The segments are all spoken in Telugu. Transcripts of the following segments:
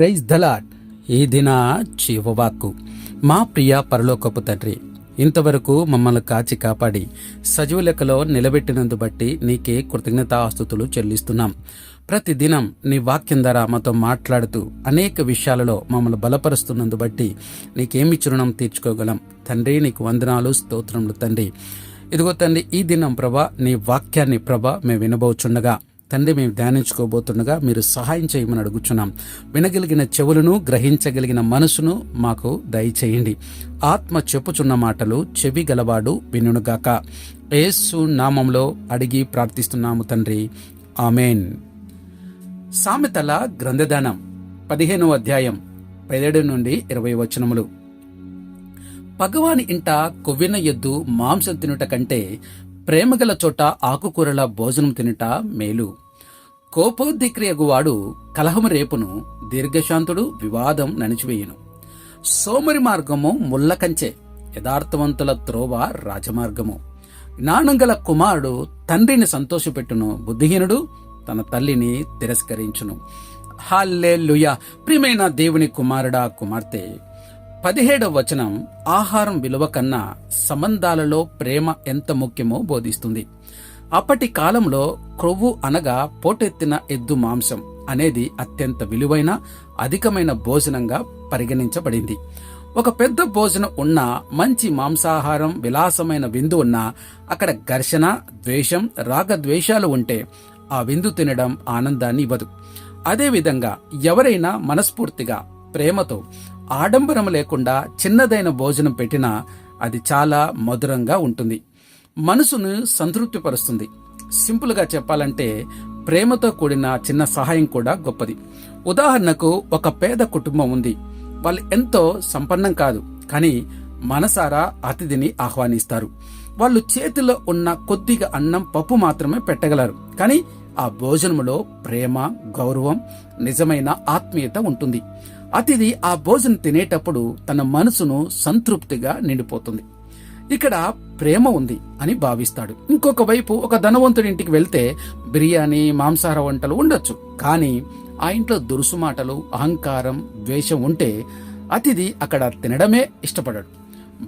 ప్రైజ్ దలాడ్ ఈ దిన చివవాక్కు మా ప్రియ పరలోకపు తండ్రి ఇంతవరకు మమ్మల్ని కాచి కాపాడి సజీవ లెక్కలో నిలబెట్టినందు బట్టి నీకే కృతజ్ఞతాస్తుతులు చెల్లిస్తున్నాం. ప్రతిదినం నీ వాక్యం ద్వారా మాతో మాట్లాడుతూ అనేక విషయాలలో మమ్మల్ని బలపరుస్తున్నందు బట్టి నీకేమి చురుణం తీర్చుకోగలం. తండ్రి నీకు వందనాలు స్తోత్రములు తండ్రి. ఇదిగో తండ్రి ఈ దినం ప్రభా నీ వాక్యాన్ని ప్రభా మేము వినబోచుండగా. తండ్రి మేము ధ్యానించుకోబోతుండగా మీరు సహాయం చేయమని అడుగుచున్నాం. వినగలిగిన చెవులను గ్రహించగలిగిన మనసును మాకు దయచేయండి. ఆత్మ చెప్పుచున్న మాటలు చెవి గలవాడు వినుగాక యేసు నామంలో అడిగి ప్రార్థిస్తున్నాము తండ్రి. ఆమెన్. సామెతల గ్రంథదానం పదిహేనవ అధ్యాయం పదిహేడు నుండి ఇరవై వచనములు. పగవాని ఇంట కొవ్విన ఎద్దు మాంసం తినుట కంటే ప్రేమగల చోట ఆకుకూరల భోజనం తినుట మేలు. కోపోద్దిక్రియగువాడు కలహము రేపును దీర్ఘశాంతుడు వివాదం నణిచివేయును సోమరి మార్గము ముళ్ళ కంచె యథార్థవంతుల త్రోవ రాజమార్గము. జ్ఞానం గల కుమారుడు తండ్రిని సంతోషపెట్టును బుద్ధిహీనుడు తన తల్లిని తిరస్కరించును. హాల్లెలూయ! ప్రియమైన దేవుని కుమారుడా కుమార్తె! పదిహేడవ వచనం ఆహారం విలువ కన్నా సంబంధాలలో ప్రేమ ఎంత ముఖ్యమో బోధిస్తుంది. అప్పటి కాలంలో క్రొవ్వు అనగా పోటెత్తిన ఎద్దు మాంసం అనేది అత్యంత విలువైన అధికమైన భోజనంగా పరిగణించబడింది. ఒక పెద్ద భోజనం ఉన్న మంచి మాంసాహారం విలాసమైన విందు ఉన్నా అక్కడ ఘర్షణ ద్వేషం రాగద్వేషాలు ఉంటే ఆ విందు తినడం ఆనందాన్ని ఇవ్వదు. అదేవిధంగా ఎవరైనా మనస్ఫూర్తిగా ప్రేమతో ఆడంబరం లేకుండా చిన్నదైన భోజనం పెట్టినా అది చాలా మధురంగా ఉంటుంది. మనసును సంతృప్తిపరుస్తుంది. సింపుల్గా చెప్పాలంటే ప్రేమతో కూడిన చిన్న సహాయం కూడా గొప్పది. ఉదాహరణకు ఒక పేద కుటుంబం ఉంది. వాళ్ళు ఎంతో సంపన్నం కాదు కానీ మనసారా అతిథిని ఆహ్వానిస్తారు. వాళ్ళు చేతిలో ఉన్న కొద్దిగా అన్నం పప్పు మాత్రమే పెట్టగలరు. కానీ ఆ భోజనములో ప్రేమ గౌరవం నిజమైన ఆత్మీయత ఉంటుంది. అతిథి ఆ భోజనం తినేటప్పుడు తన మనసును సంతృప్తిగా నిండిపోతుంది. ఇక్కడ ప్రేమ ఉంది అని భావిస్తాడు. ఇంకొక వైపు ఒక ధనవంతుడి ఇంటికి వెళ్తే బిర్యానీ మాంసాహార వంటలు ఉండొచ్చు. కానీ ఆ ఇంట్లో దురుసు మాటలు అహంకారం ద్వేషం ఉంటే అతిథి అక్కడ తినడమే ఇష్టపడాడు.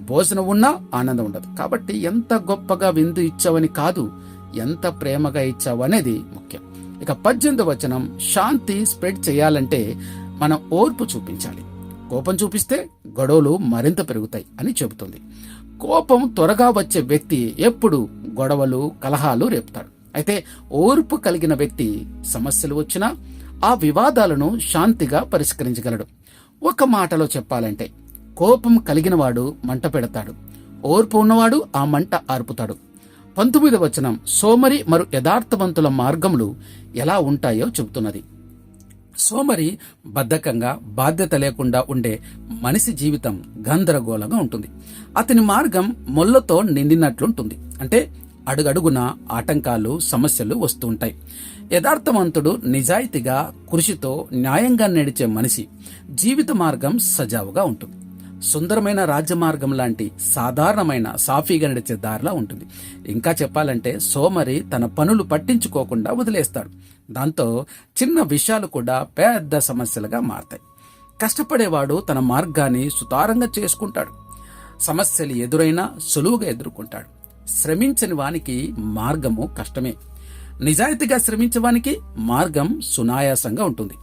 భోజనం ఉన్నా ఆనందం ఉండదు. కాబట్టి ఎంత గొప్పగా విందు ఇచ్చావని కాదు ఎంత ప్రేమగా ఇచ్చావు అనేది ముఖ్యం. ఇక పద్దెనిమిది వచనం శాంతి స్ప్రెడ్ చేయాలంటే మనం ఓర్పు చూపించాలి. కోపం చూపిస్తే గొడవలు మరింత పెరుగుతాయి అని చెబుతుంది. కోపం త్వరగా వచ్చే వ్యక్తి ఎప్పుడు గొడవలు కలహాలు రేపుతాడు. అయితే ఓర్పు కలిగిన వ్యక్తి సమస్యలు వచ్చినా ఆ వివాదాలను శాంతిగా పరిష్కరించగలడు. ఒక మాటలో చెప్పాలంటే కోపం కలిగినవాడు మంట పెడతాడు. ఓర్పు ఉన్నవాడు ఆ మంట ఆర్పుతాడు. పంతొమ్మిది వచనం సోమరి మరు యథార్థవంతుల మార్గములు ఎలా ఉంటాయో చెబుతున్నది. సోమరి బద్ధకంగా బాధ్యత లేకుండా ఉండే మనిషి జీవితం గందరగోళంగా ఉంటుంది. అతని మార్గం మొల్లతో నిండినట్లుంటుంది అంటే అడుగడుగున ఆటంకాలు సమస్యలు వస్తూ ఉంటాయి. యథార్థవంతుడు నిజాయితీగా కృషితో న్యాయంగా నడిచే మనిషి జీవిత మార్గం సజావుగా ఉంటుంది. సుందరమైన రాజ్యమార్గం లాంటి సాధారణమైన సాఫీగా నడిచే దారిలా ఉంటుంది. ఇంకా చెప్పాలంటే సోమరి తన పనులు పట్టించుకోకుండా వదిలేస్తాడు. దాంతో చిన్న విషయాలు కూడా పెద్ద సమస్యలుగా మారతాయి. కష్టపడేవాడు తన మార్గాన్ని సుతారంగా చేసుకుంటాడు. సమస్యలు ఎదురైనా సులువుగా ఎదుర్కొంటాడు. శ్రమించని వానికి మార్గము కష్టమే. నిజాయితీగా శ్రమించవానికి మార్గం సునాయాసంగా ఉంటుంది.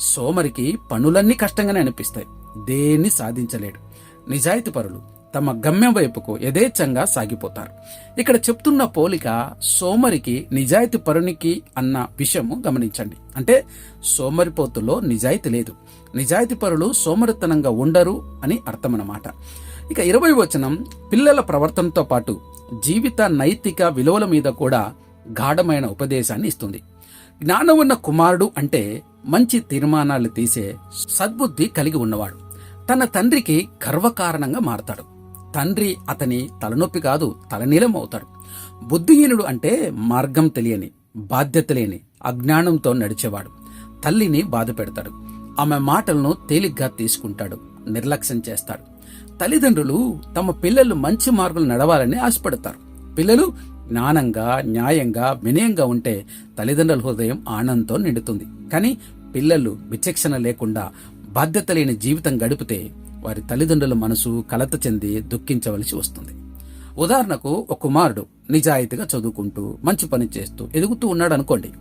సోమరికి పనులన్నీ కష్టంగానే అనిపిస్తాయి. దేన్ని సాధించలేడు. నిజాయితీ పరులు తమ గమ్యం వైపుకు యథేచ్ఛంగా సాగిపోతారు. ఇక్కడ చెప్తున్న పోలిక సోమరికి నిజాయితీ పరునికి అన్న విషయము గమనించండి. అంటే సోమరిపోతులో నిజాయితీ లేదు. నిజాయితీ పరులు సోమరితనంగా ఉండరు అని అర్థమన్నమాట. ఇక ఇరవై వచనం పిల్లల ప్రవర్తనతో పాటు జీవిత నైతిక విలువల మీద కూడా గాఢమైన ఉపదేశాన్ని ఇస్తుంది. జ్ఞానం ఉన్న కుమారుడు అంటే మంచి తీర్మానాలు తీసే సద్బుద్ధి కలిగి ఉన్నవాడు. తన తండ్రికి గర్వకారణంగా మారతాడు. తండ్రి అతని తలనొప్పి కాదు తలనీలం అవుతాడు. బుద్ధిహీనుడు అంటే మార్గం తెలియని బాధ్యత లేని అజ్ఞానంతో నడిచేవాడు. తల్లిని బాధ పెడతాడు. ఆమె మాటలను తేలిగ్గా తీసుకుంటాడు నిర్లక్ష్యం చేస్తాడు. తల్లిదండ్రులు తమ పిల్లలు మంచి మార్గం నడవాలని ఆశపడతారు. పిల్లలు జ్ఞానంగా న్యాయంగా వినయంగా ఉంటే తల్లిదండ్రుల హృదయం ఆనందంతో నిండుతుంది. కానీ పిల్లలు విచక్షణ లేకుండా బాధ్యత లేని జీవితం గడిపితే వారి తల్లిదండ్రుల మనసు కలత చెంది దుఃఖించవలసి వస్తుంది. ఉదాహరణకు ఒక కుమారుడు నిజాయితీగా చదువుకుంటూ మంచి పని చేస్తూ ఎదుగుతూ ఉన్నాడు అనుకోండి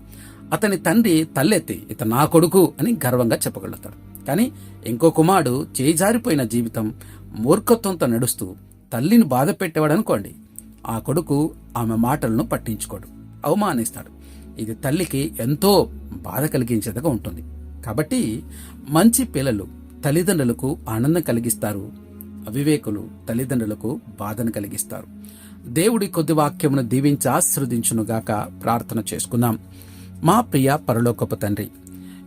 అతని తండ్రి తల్లెత్తి ఇతను నా కొడుకు అని గర్వంగా చెప్పగలుగుతాడు. కానీ ఇంకో కుమారుడు చేజారిపోయిన జీవితం మూర్ఖత్వంతో నడుస్తూ తల్లిని బాధ పెట్టేవాడు అనుకోండి ఆ కొడుకు ఆమె మాటలను పట్టించుకోడు అవమానిస్తాడు. ఇది తల్లికి ఎంతో బాధ కలిగించేదిగా ఉంటుంది. కాబట్టి మంచి పిల్లలు తల్లిదండ్రులకు ఆనందం కలిగిస్తారు. అవివేకులు తల్లిదండ్రులకు బాధను కలిగిస్తారు. దేవుడి కొద్ది వాక్యమును దీవించి ఆశీర్వదించునుగాక ప్రార్థన చేసుకుందాం. మా ప్రియ పరలోకపు తండ్రి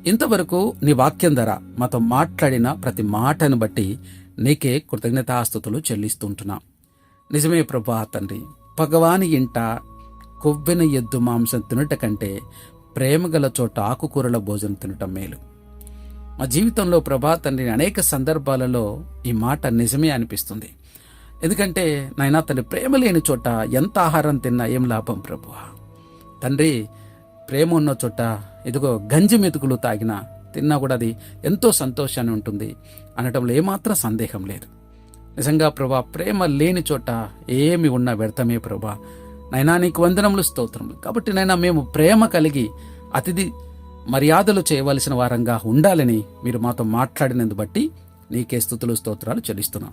ఇంతవరకు నీ వాక్యం ధర మాతో మాట్లాడిన ప్రతి మాటను బట్టి నీకే కృతజ్ఞతాస్థుతులు చెల్లిస్తుంటున్నాం. నిజమే ప్రభా తండ్రి భగవాని ఇంట కొవ్వెన ఎద్దు మాంసం తినట కంటే ప్రేమగల చోట ఆకుకూరల భోజనం తినటం మేలు. మా జీవితంలో ప్రభా తండ్రి అనేక సందర్భాలలో ఈ మాట నిజమే అనిపిస్తుంది. ఎందుకంటే నాయన తండ్రి ప్రేమ లేని చోట ఎంత ఆహారం తిన్నా ఏం లాభం ప్రభు తండ్రి ప్రేమ ఉన్న చోట ఇదిగో గంజి మెతుకులు తాగినా తిన్నా కూడా అది ఎంతో సంతోషాన్ని ఉంటుంది అనటంలో ఏమాత్రం సందేహం లేదు. నిజంగా ప్రభా ప్రేమ లేని చోట ఏమి ఉన్నా వ్యర్థమే ప్రభా. నైనా నీకు వందనములు స్తోత్రములు. కాబట్టి నైనా మేము ప్రేమ కలిగి అతిథి మర్యాదలు చేయవలసిన వారంగా ఉండాలని మీరు మాతో మాట్లాడినందు బట్టి నీకే స్థుతులు స్తోత్రాలు చెల్లిస్తున్నాం.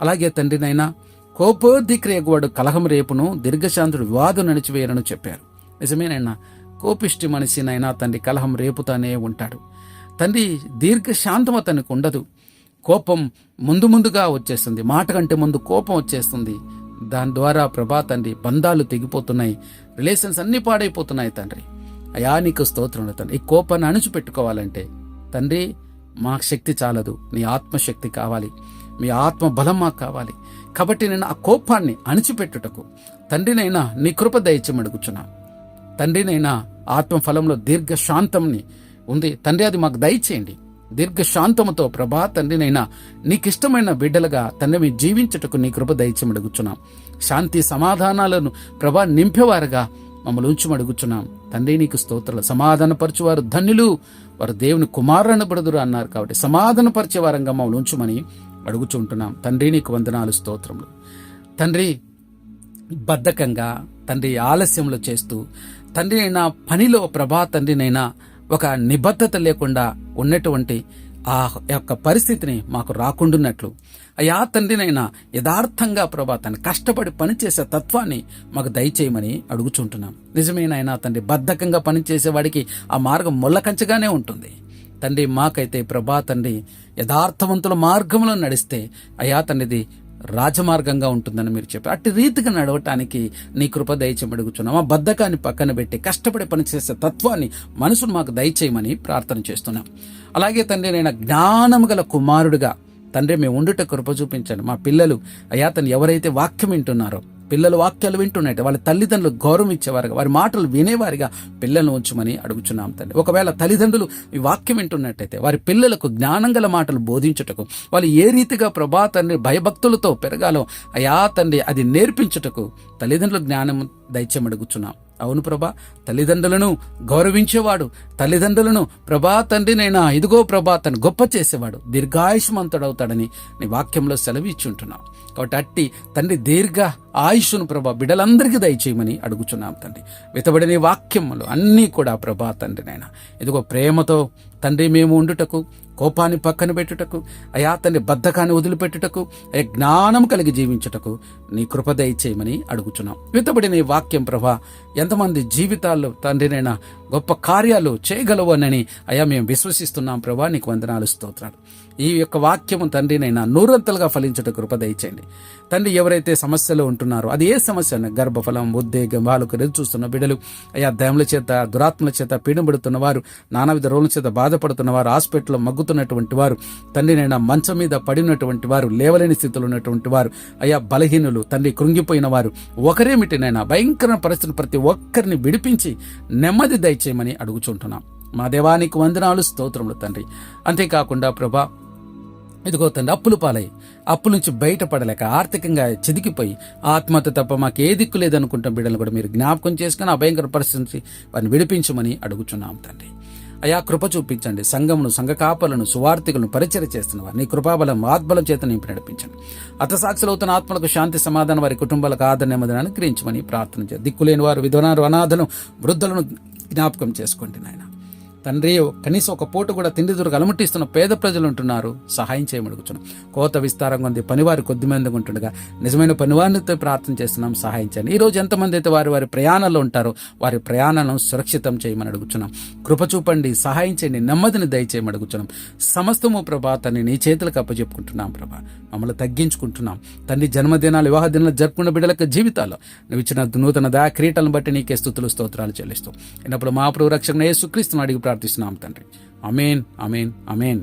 అలాగే తండ్రినైనా కోపోద్దిక్రియగువాడు కలహం రేపును దీర్ఘశాంతుడు వివాదం నడిచివేయనని చెప్పారు. నిజమేనైనా కోపిష్టి మనిషినైనా తండ్రి కలహం రేపుతానే ఉంటాడు. తండ్రి దీర్ఘశాంతం అతనికి ఉండదు. కోపం ముందు ముందుగా వచ్చేస్తుంది. మాట కంటే ముందు కోపం వచ్చేస్తుంది. దాని ద్వారా ప్రభా తండ్రి బంధాలు తెగిపోతున్నాయి. రిలేషన్స్ అన్ని పాడైపోతున్నాయి తండ్రి. అయా నీకు స్తోత్రం తండ్రి. ఈ కోపాన్ని అణుచిపెట్టుకోవాలంటే తండ్రి మా శక్తి చాలదు. నీ ఆత్మశక్తి కావాలి. మీ ఆత్మ బలం మాకు కావాలి. కాబట్టి నేను ఆ కోపాన్ని అణిచిపెట్టుటకు తండ్రినైనా నీ కృప దయచేమడుగుచున్నా తండ్రినైనా ఆత్మ ఫలంలో దీర్ఘశాంతంని ఉంది. తండ్రి అది మాకు దయచేయండి. దీర్ఘశాంతముతో ప్రభా తండ్రినైనా నీకిష్టమైన బిడ్డలుగా తండ్రి మీ జీవించుటకు నీ కృప దయచేమడుగుచున్నాం శాంతి సమాధానాలను ప్రభా నింపేవారుగా. మమ్మల్ని ఉంచుమడుగుచున్నాం. తండ్రి నీకు స్తోత్రాలు. సమాధానపరచువారు ధన్యులు. వారు దేవుని కుమారునబడుదురు అన్నారు కాబట్టి సమాధానపరిచే వారంగా మమ్మల్ని ఉంచుమని అడుగుచుంటున్నాం తండ్రి నీకు వందనాలు స్తోత్రములు. తండ్రి బద్ధకంగా తండ్రి ఆలస్యంలో చేస్తూ తండ్రి అయినా పనిలో ప్రభా తండ్రినైనా ఒక నిబద్ధత లేకుండా ఉన్నటువంటి ఆ యొక్క పరిస్థితిని మాకు రాకుండున్నట్లు. అయ్యా తండ్రినైనా యథార్థంగా ప్రభా తను కష్టపడి పనిచేసే తత్వాన్ని మాకు దయచేయమని అడుగుచుంటున్నాం. నిజమేనైనా తండ్రి బద్ధకంగా పనిచేసేవాడికి ఆ మార్గం ముళ్ళకంచగానే ఉంటుంది. తండ్రి మాకైతే ప్రభా తండ్రి యథార్థవంతుల మార్గంలో నడిస్తే అయా తండ్రిది రాజమార్గంగా ఉంటుందని మీరు చెప్పారు. అట్టి రీతిగా నడవటానికి నీ కృప దయచేయమని ఆ బద్ధకాన్ని పక్కన పెట్టి కష్టపడి పనిచేసే తత్వాన్ని మనసును మాకు దయచేయమని ప్రార్థన చేస్తున్నాం. అలాగే తండ్రి నేను జ్ఞానము గల కుమారుడుగా తండ్రి మేము ఉండుట కృప చూపించండి. మా పిల్లలు అయ్యా తను ఎవరైతే వాక్యం వింటున్నారో పిల్లలు వాక్యాలు వింటున్నట్టు వాళ్ళ తల్లిదండ్రులు గౌరవం ఇచ్చేవారుగా వారి మాటలు వినేవారిగా పిల్లలను ఉంచమని అడుగుచున్నాం తండ్రి. ఒకవేళ తల్లిదండ్రులు ఈ వాక్యం వింటున్నట్టయితే వారి పిల్లలకు జ్ఞానం గల మాటలు బోధించుటకు వాళ్ళు ఏ రీతిగా ప్రభా తండ్రి భయభక్తులతో పెరగాలో అయా తండ్రి అది నేర్పించుటకు తల్లిదండ్రుల జ్ఞానం దయచేమడుగుచున్నాం అవును ప్రభా తల్లిదండ్రులను గౌరవించేవాడు తల్లిదండ్రులను ప్రభా తండ్రినైనా ఇదిగో ప్రభా తను గొప్ప చేసేవాడు దీర్ఘాయుష్మంతుడవుతాడని నీ వాక్యంలో సెలవిచ్చుంటున్నాం. కాబట్టి అట్టి తండ్రి దీర్ఘ ఆయుష్ను ప్రభా బిడ్డలందరికీ దయచేయమని అడుగుచున్నాం తండ్రి. వితబడిన వాక్యములు అన్నీ కూడా ప్రభా తండ్రినైనా. ఇదిగో ప్రేమతో తండ్రి మేము ఉండుటకు కోపాన్ని పక్కన పెట్టుటకు అయా తండ్రి బద్ధకాన్ని వదిలిపెట్టుటకు అయ్యా జ్ఞానం కలిగి జీవించుటకు నీ కృప దయచేయమని అడుగుచున్నాం. వెతబడిన ఈ వాక్యం ప్రభా ఎంతమంది జీవితాల్లో తండ్రినైనా గొప్ప కార్యాలు చేయగలవనని అయా మేము విశ్వసిస్తున్నాం ప్రభా నీకు వందనాలు స్తోత్రాలు. ఈ యొక్క వాక్యము తండ్రినైనా నూరంతలుగా ఫలించుట కృప దయచేయండి. తండ్రి ఎవరైతే సమస్యలో ఉంటున్నారో అది ఏ సమస్య గర్భఫలం ఉద్వేగం వాళ్ళకు ఎదురు చూస్తున్న బిడ్డలు అయా దయముల చేత దురాత్మల చేత పీడబడుతున్న వారు నానావిధ రోగుల చేత బాధపడుతున్న వారు హాస్పిటల్లో మగ్గుతున్నటువంటి వారు తండ్రినైనా మంచం మీద పడినటువంటి వారు లేవలేని స్థితిలో ఉన్నటువంటి వారు అయా బలహీనులు తండ్రి కృంగిపోయిన వారు ఒకరేమిటినైనా భయంకర పరిస్థితిని ప్రతి ఒక్కరిని విడిపించి నెమ్మది దయచేయమని అడుగుచుంటున్నాం. మా దేవానికి వందనాలు స్తోత్రములు తండ్రి. అంతేకాకుండా ప్రభా ఇదిగో తండ్రి అప్పులు పాలై అప్పుల నుంచి బయటపడలేక ఆర్థికంగా చిదికిపోయి ఆత్మహత్య తప్ప మాకు ఏ దిక్కు లేదనుకుంటాం బిడ్డలు కూడా మీరు జ్ఞాపకం చేసుకుని ఆ భయంకర పరిస్థితి నుంచి వారిని విడిపించమని అడుగుచున్నాం తండ్రి. అయా కృప చూపించండి. సంఘమును సంఘ కాపలను సువార్థికులను పరిచయ చేస్తున్న వారిని. కృపాబలం ఆత్మల చేత నింపి నడిపించండి. అతసాక్షులు అవుతున్న ఆత్మలకు శాంతి సమాధానం వారి కుటుంబాలకు ఆదరణ నెమ్మదిని అనుగ్రహించమని ప్రార్థన చేయాలి దిక్కులేని వారు విధవనారు అనాథను వృద్ధులను జ్ఞాపకం చేసుకోండి నాయన. తండ్రి కనీసం ఒక పూట కూడా తిండి దొరక అలమటిస్తున్న పేద ప్రజలు ఉంటున్నారు. సహాయం చేయమడుగుతున్నాం కోత విస్తారంగా ఉంది. పనివారు కొద్ది మందిగా ఉంటుండగా నిజమైన పనివారితో ప్రార్థన చేస్తున్నాం. సహాయం చేయండి. ఈ రోజు ఎంతమంది అయితే వారి వారి ప్రయాణాల్లో ఉంటారో వారి ప్రయాణాలను సురక్షితం చేయమని అడుగుతున్నాం కృప చూపండి. సహాయం చేయండి. నెమ్మదిని దయచేయమని అడుగుతున్నాం సమస్తము ప్రభా తన్ని నీ చేతులకు అప్పచెప్పుకుంటున్నాం ప్రభా. మమ్మల్ని తగ్గించుకుంటున్నాం. తండ్రి జన్మదినాలు వివాహ దినాలు జరుపుకున్న బిడ్డలకు జీవితాల్లో నువ్వు ఇచ్చిన నూతన దయా క్రీటలను బట్టి నీకే స్థుతులు స్తోత్రాలు చెల్లిస్తూ. అయినప్పుడు మా ప్రభు రక్షణ యేసుక్రీస్తును అడిగి ప్రార్థిస్తున్నాం తండ్రి. అమేన్ అమేన్ అమేన్